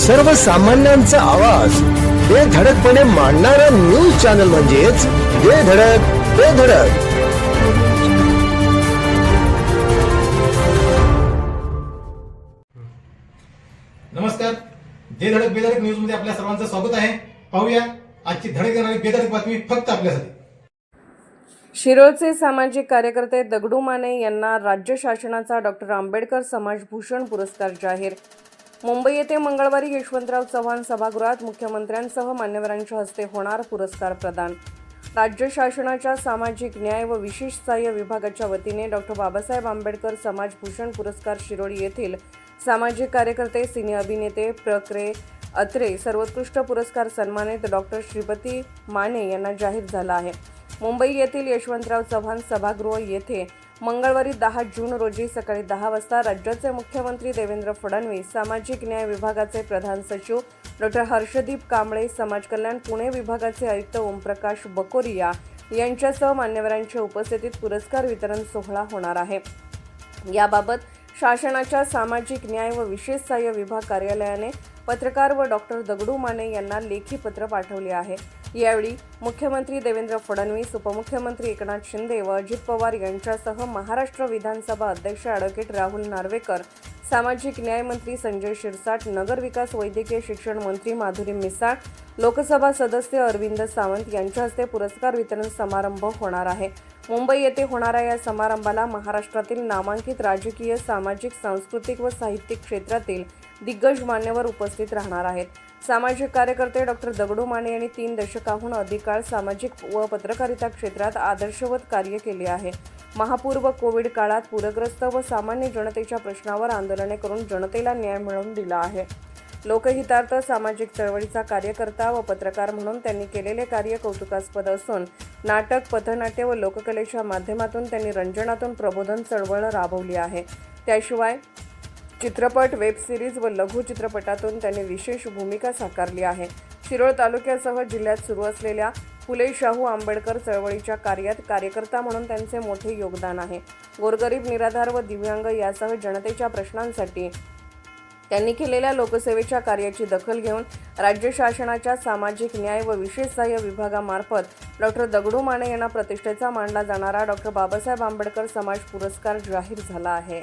सर्वसामान्यांचा आवाज. बेधडकपणे मांडणारा न्यूज चॅनल म्हणजेच बेधडक बेधडक नमस्कार. जे धडक बेधडक न्यूजमध्ये आपल्या सर्वांचं स्वागत आहे. पाहूया आजची धडक देणारी बेधडक बातमी फक्त आपल्यासाठी. शिरोळचे सामाजिक कार्यकर्ते दगडू माने यांना राज्य शासनाचा डॉक्टर आंबेडकर समाजभूषण पुरस्कार जाहीर. मुंबई येथे मंगळवारी यशवंतराव चव्हाण सभागृहात मुख्यमंत्र्यांसह मान्यवरांच्या हस्ते होणार पुरस्कार प्रदान. राज्य शासनाच्या सामाजिक न्याय व विशेष सहाय्य विभागाच्या वतीने डॉक्टर बाबासाहेब आंबेडकर समाजभूषण पुरस्कार शिरोळी येथील सामाजिक कार्यकर्ते सिने अभिनेते प्रक्रे अत्रे सर्वोत्कृष्ट पुरस्कार सन्मानित डॉक्टर श्रीपती माने यांना जाहीर झाला आहे. मुंबई येथील यशवंतराव चव्हाण सभागृह येथे मंगळवारी दहा जून रोजी सकाळी दहा वाजता राज्याचे मुख्यमंत्री देवेंद्र फडणवीस सामाजिक न्याय विभागाचे प्रधान सचिव डॉक्टर हर्षदीप कांबळे समाज कल्याण पुणे विभागाचे आयुक्त ओमप्रकाश बकोरिया यांच्यासह मान्यवरांच्या उपस्थितीत पुरस्कार वितरण सोहळा होणार आहे. याबाबत शासनाच्या सामाजिक न्याय व विशेष सहाय्य विभाग कार्यालयाने पत्रकार व डॉक्टर दगडू माने यांना लेखी पत्र पाठवले आहे. यावेळी मुख्यमंत्री देवेंद्र फडणवीस उपमुख्यमंत्री एकनाथ शिंदे व अजित पवार यांच्यासह महाराष्ट्र विधानसभा अध्यक्ष ॲडव्होकेट राहुल नार्वेकर सामाजिक न्याय मंत्री संजय शिरसाट नगर विकास वैद्यकीय शिक्षण मंत्री माधुरी मिसाळ लोकसभा सदस्य अरविंद सावंत यांच्या हस्ते पुरस्कार वितरण समारंभ होणार आहे. मुंबई येथे होणाऱ्या या समारंभाला महाराष्ट्रातील नामांकित राजकीय सामाजिक सांस्कृतिक व साहित्यिक क्षेत्रातील दिग्गज मान्यवर उपस्थित राहणार आहेत. सामाजिक कार्यकर्ते डॉक्टर दगडू माने यांनी तीन दशकाहून अधिक काळ सामाजिक व पत्रकारिता क्षेत्रात आदर्शवत कार्य केले आहे. महापूर व कोविड काळात पूरग्रस्त व सामान्य जनतेच्या प्रश्नावर आंदोलने करून जनतेला न्याय मिळवून दिला आहे. लोकहितार्थ सामाजिक चळवळीचा कार्यकर्ता व पत्रकार म्हणून त्यांनी केलेले कार्य कौतुकास्पद असून नाटक पथनाट्य व लोककलेच्या माध्यमातून त्यांनी रंजनातून प्रबोधन चळवळ राबवली आहे. त्याशिवाय चित्रपट वेब सिरीज व लघु चित्रपटातून त्यांनी विशेष भूमिका साकारली आहे. शिरोळ तालुक्यासह जिल्ह्यात सुरू असलेल्या फुले शाहू आंबेडकर चळवळीच्या कार्यात कार्यकर्ता म्हणून त्यांचे मोठे योगदान आहे. गोरगरीब निराधार व दिव्यांग यासह जनतेच्या प्रश्नांसाठी त्यांनी केलेल्या लोकसेवेच्या कार्याची दखल घेऊन राज्य शासनाच्या सामाजिक न्याय व विशेष सहाय्य विभागामार्फत डॉक्टर दगडू माने यांना प्रतिष्ठेचा मानला जाणारा डॉक्टर बाबासाहेब आंबेडकर समाज पुरस्कार जाहीर झाला आहे.